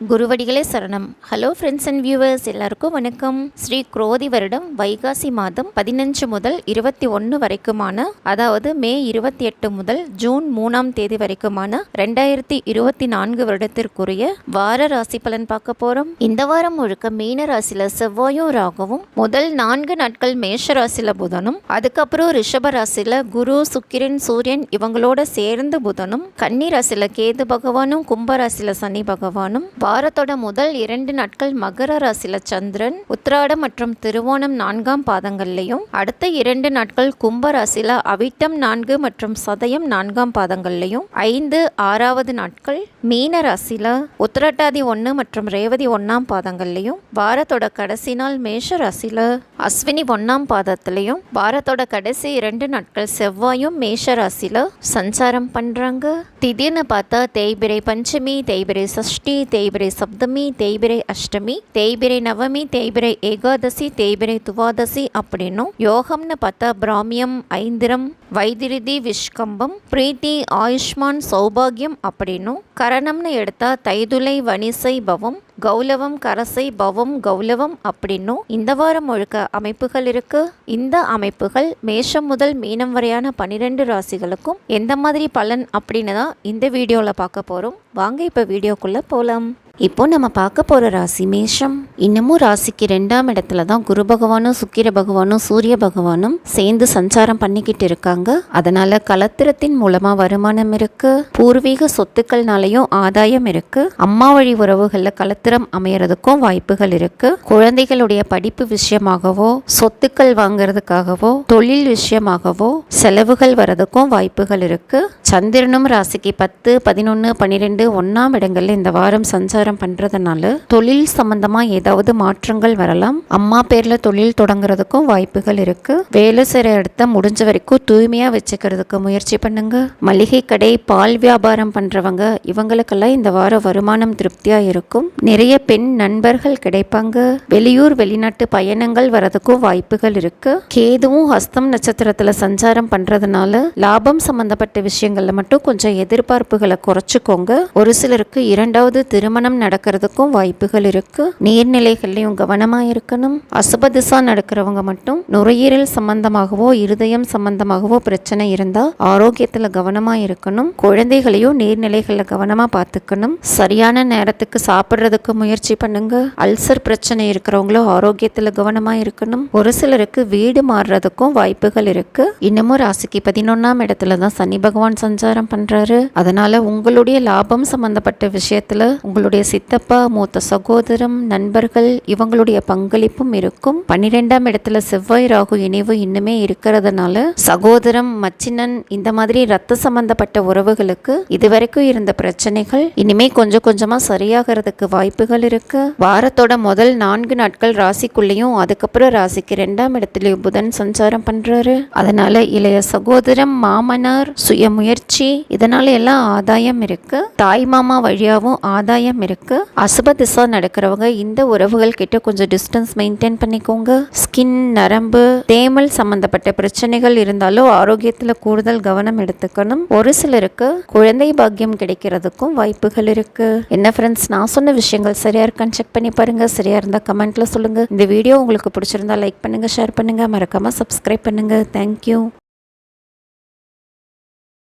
குருவடிகளே சரணம். Hello friends and viewers எல்லாருக்கும் வணக்கம். ஸ்ரீ குரோதி வருடம் வைகாசி மாதம் பதினஞ்சு முதல் இருபத்தி ஒன்று வரைக்குமான அதாவது மே இருபத்தி எட்டு முதல் ஜூன் மூணாம் தேதி வரைக்குமான ரெண்டாயிரத்தி இருபத்தி நான்கு வருடத்திற்குரிய வார ராசி பலன் பார்க்க போறோம். இந்த வாரம் முழுக்க மீன ராசியில செவ்வாயும் ராகவும் முதல் நான்கு நாட்கள் மேஷ ராசியில புதனும் அதுக்கப்புறம் ரிஷப ராசியில குரு சுக்கிரன் சூரியன் இவங்களோட சேர்ந்து புதனும் கன்னி ராசியில கேது பகவானும் கும்ப ராசியில சனி பகவானும் வாரத்தோட முதல் இரண்டு நாட்கள் மகர ராசியில சந்திரன் உத்திராடம் மற்றும் திருவோணம் நான்காம் பாதங்கள்லையும் அடுத்த இரண்டு நாட்கள் கும்ப ராசியில அவிட்டம் நான்கு மற்றும் சதயம் நான்காம் பாதங்கள்லையும் ஐந்து ஆறாவது நாட்கள் மீன ராசியில உத்திரட்டாதி ஒன்று மற்றும் ரேவதி ஒன்னாம் பாதங்கள்லையும் வாரத்தோட கடைசி நாள் மேஷ ராசியில அஸ்வினி ஒன்னாம் பாதத்திலையும் வாரத்தோட கடைசி இரண்டு நாட்கள் செவ்வாயும் மேஷ ராசியில சஞ்சாரம் பண்றாங்க. திடீர்னு பார்த்தா தேய்பிரை பஞ்சமி தேய்பிரை சஷ்டி தேய்பிரை சப்தமி தேய்பிரை அஷ்டமி தேய்பிரை நவமி தேய்பிரை ஏகாதசி தேய்பிரை துவாதசி அப்படின்னும் யோகம்னு பார்த்தா பிராமியம் ஐந்திரம் வைதிருதி விஷ்கம்பம் பிரீத்தி ஆயுஷ்மான் சௌபாகியம் அப்படின்னும் கரணம்னு எடுத்தா தைதுலை வனிசை பவம் கௌலவம் கரசை பவம் கௌலவம் அப்படின்னும் இந்த வாரம் முழுக்க அமைப்புகள் இருக்கு. இந்த அமைப்புகள் மேஷம் முதல் மீனம் வரையான பன்னிரெண்டு ராசிகளுக்கும் எந்த மாதிரி பலன் அப்படின்னு தான் இந்த வீடியோவில் பார்க்க போகிறோம் வாங்க இப்போ வீடியோக்குள்ளே போகலாம் இப்போ நம்ம பார்க்க போகிற ராசி மேஷம். இன்னமும் ராசிக்கு ரெண்டாம் இடத்துல தான் குரு பகவானும் சுக்கிர பகவானும் சூரிய பகவானும் சேர்ந்து சஞ்சாரம் பண்ணிக்கிட்டு இருக்காங்க. அதனால கலத்திரத்தின் மூலமா வருமானம் இருக்கு. பூர்வீக சொத்துக்கள்னாலையும் ஆதாயம் இருக்கு. அம்மா வழி உறவுகளில் கலத்திரம் அமையறதுக்கும் வாய்ப்புகள் இருக்கு. குழந்தைகளுடைய படிப்பு விஷயமாகவோ சொத்துக்கள் வாங்குறதுக்காகவோ தொழில் விஷயமாகவோ செலவுகள் வரதுக்கும் வாய்ப்புகள் இருக்கு. சந்திரனும் ராசிக்கு பத்து பதினொன்று பன்னிரெண்டு ஒன்றாம் இடங்களில் இந்த வாரம் சஞ்சாரம் பண்ணுறதுனால தொழில் சம்பந்தமாக ஏதாவது மாற்றங்கள் வரலாம். அம்மா பேரில் தொழில் தொடங்குறதுக்கும் வாய்ப்புகள் இருக்குது வேலை செய்கிற இடத்த முடிஞ்ச வரைக்கும் தூய்மையாக வச்சுக்கிறதுக்கு முயற்சி பண்ணுங்க. மளிகை கடை பால் வியாபாரம் பண்ணுறவங்க இவங்களுக்கெல்லாம் இந்த வாரம் வருமானம் திருப்தியாக இருக்கும். நிறைய பெண் நண்பர்கள் கிடைப்பாங்க. வெளியூர் வெளிநாட்டு பயணங்கள் வரதுக்கும் வாய்ப்புகள் இருக்குது கேதுவும் ஹஸ்தம் நட்சத்திரத்தில் சஞ்சாரம் பண்ணுறதுனால லாபம் சம்பந்தப்பட்ட விஷயங்களில் மட்டும் கொஞ்சம் எதிர்பார்ப்புகளை குறைச்சிக்கோங்க. ஒரு சிலருக்கு இரண்டாவது திருமணம் நடக்கிறதுக்கும் வாய்ப்புகள் இருக்கு. நீர்நிலைகள்லையும் கவனமாக இருக்கணும். அசுபதிசா நடக்கிறவங்க மட்டும் நுரையீரல் சம்பந்தமாகவோ இருதயம் சம்பந்தமாகவோ பிரச்சனை இருந்தால் ஆரோக்கியத்தில் கவனமாக இருக்கணும். குழந்தைகளையும் நீர்நிலைகளில் கவனமாக பார்த்துக்கணும். சரியான நேரத்துக்கு சாப்பிட்றதுக்கு முயற்சி பண்ணுங்க. அல்சர் பிரச்சனை இருக்கிறவங்களும் ஆரோக்கியத்தில் கவனமாக இருக்கணும். ஒரு சிலருக்கு வீடு மாறுறதுக்கும் வாய்ப்புகள் இருக்கு. இன்னமும் ராசிக்கு பதினொன்னாம் இடத்துல தான் சனி பகவான் சஞ்சாரம் பண்றாரு. அதனால் உங்களுடைய லாபம் சம்மந்தப்பட்ட விஷயத்தில் உங்களுடைய சித்தப்பா மூத்த சகோதரம் நண்பர்கள் இவங்களுடைய பங்களிப்பும் இருக்கும். பன்னிரெண்டாம் இடத்துல செவ்வாய் ராகு இணைவு இன்னுமே இருக்கிறதுனால சகோதரம் மச்சினன் இந்த மாதிரி ரத்த சம்பந்தப்பட்ட உறவுகளுக்கு இதுவரைக்கும் இருந்த பிரச்சனைகள் இனிமே கொஞ்சம் கொஞ்சமாக சரியாகிறதுக்கு வாய்ப்புகள் இருக்கு. வாரத்தோட முதல் நான்கு நாட்கள் ராசிக்குள்ளேயும் அதுக்கப்புறம் ராசிக்கு ரெண்டாம் இடத்துலயும் புதன் சஞ்சாரம் பண்றாரு. அதனால இளைய சகோதரம் மாமனார் சுயமுயற்சி முயற்சி இதனால எல்லாம் ஆதாயம் இருக்கு. தாய் மாமா வழியாகவும் ஆதாயம் இருக்கு. அசுப திசா நடக்கிறவங்க இந்த உறவுகள் கிட்ட கொஞ்சம் டிஸ்டன்ஸ் மெயின்டைன் பண்ணிக்கோங்க. ஸ்கின் நரம்பு தேமல் சம்பந்தப்பட்ட பிரச்சனைகள் இருந்தாலும் ஆரோக்கியத்துல கூடுதல் கவனம் எடுத்துக்கணும். ஒரு சிலருக்கு குழந்தை பாக்கியம் கிடைக்கிறதுக்கும் வாய்ப்புகள் இருக்கு. என்ன ஃப்ரெண்ட்ஸ் நான் சொன்ன விஷயங்கள் சரியா இருக்கான்னு செக் பண்ணி பாருங்க. சரியா இருந்தா கமெண்ட்ல சொல்லுங்க. இந்த வீடியோ உங்களுக்கு பிடிச்சிருந்தா லைக் பண்ணுங்க ஷேர் பண்ணுங்க. மறக்காம சப்ஸ்கிரைப் பண்ணுங்க. தேங்க்யூ